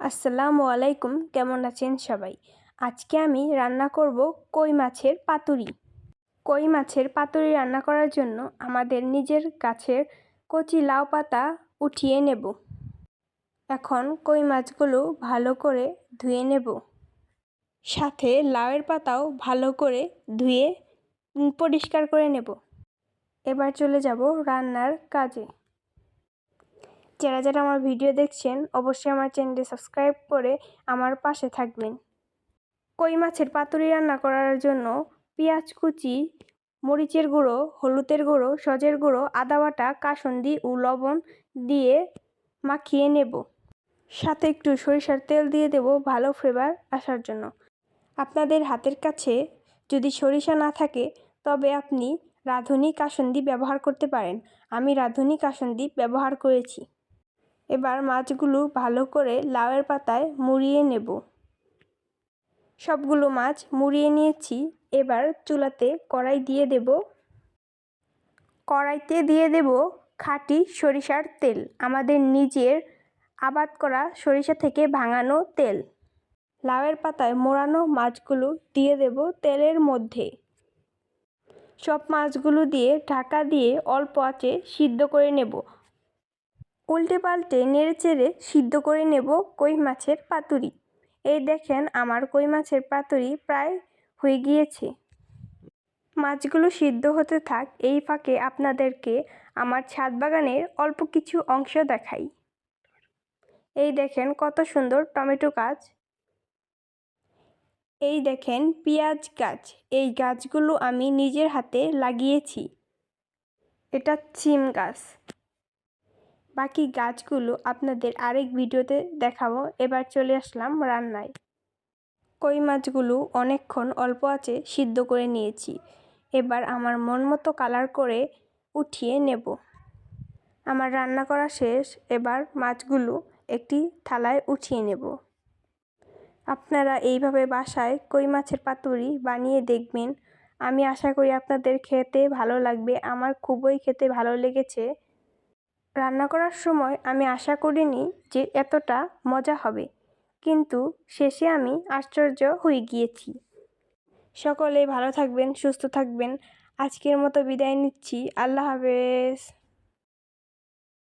আসসালামু আলাইকুম, কেমন আছেন সবাই? আজকে আমি রান্না করব কই মাছের পাতুরি। কই মাছের পাতুরি রান্না করার জন্য আমাদের নিজের গাছের কচি লাউ পাতা উঠিয়ে নেব। এখন কই মাছগুলো ভালো করে ধুয়ে নেব। সাথে লাউয়ের পাতাও ভালো করে ধুয়ে পরিষ্কার করে নেব। এবার চলে যাব রান্নার কাজে। যারা যারা আমার ভিডিও দেখছেন, অবশ্যই আমার চ্যানেলটি সাবস্ক্রাইব করে আমার পাশে থাকবেন। কই মাছের পাতুরি রান্না করার জন্য পেঁয়াজ কুচি, মরিচের গুঁড়ো, হলুদের গুঁড়ো, সজের গুঁড়ো, আদা বাটা, কাসন্দি ও লবণ দিয়ে মাখিয়ে নেব। সাথে একটু সরিষার তেল দিয়ে দেব ভালো ফ্লেভার আসার জন্য। আপনাদের হাতের কাছে যদি সরিষা না থাকে, তবে আপনি রাঁধুনি কাসন্দি ব্যবহার করতে পারেন। আমি রাঁধুনি কাসন্দি ব্যবহার করেছি। এবার মাছগুলো ভালো করে লাউয়ের পাতায় মুড়িয়ে নেব। সবগুলো মাছ মুড়িয়ে নিয়েছি, এবার চুলাতে কড়াই দিয়ে দেব। কড়াইতে দিয়ে দেব খাঁটি সরিষার তেল, আমাদের নিজের আবাদ করা সরিষা থেকে ভাঙানো তেল। লাউয়ের পাতায় মোড়ানো মাছগুলো দিয়ে দেব তেলের মধ্যে। সব মাছগুলো দিয়ে ঢাকা দিয়ে অল্প আঁচে সিদ্ধ করে নেব। উল্টে পাল্টে নেড়ে চেড়ে সিদ্ধ করে নেব কই মাছের পাতুরি। এই দেখেন আমার কই মাছের পাতুরি প্রায় হয়ে গিয়েছে। মাছগুলো সিদ্ধ হতে থাক, এই ফাঁকে আপনাদেরকে আমার ছাদ বাগানের অল্প কিছু অংশ দেখাই। এই দেখেন কত সুন্দর টমেটো গাছ। এই দেখেন পেঁয়াজ গাছ, এই গাছগুলো আমি নিজের হাতে লাগিয়েছি। এটা সিম গাছ। বাকি গাছগুলো আপনাদের আরেক ভিডিওতে দেখাবো। এবার চলে আসলাম রান্নায়। কই মাছগুলো অনেকক্ষণ অল্প আছে, সিদ্ধ করে নিয়েছি। এবার আমার মন মতো কালার করে উঠিয়ে নেব। আমার রান্না করা শেষ, এবার মাছগুলো একটি থালায় উঠিয়ে নেব। আপনারা এইভাবে বাসায় কই মাছের পাতুরি বানিয়ে দেখবেন। আমি আশা করি আপনাদের খেতে ভালো লাগবে। আমার খুবই খেতে ভালো লেগেছে। রান্না করার সময় আমি আশা করিনি যে এতটা মজা হবে। কিন্তু শেষে আমি আশ্চর্য হয়ে গিয়েছি। সকলে ভালো থাকবেন, সুস্থ থাকবেন। আজকের মতো বিদায় নিচ্ছি। আল্লাহ হাফেজ।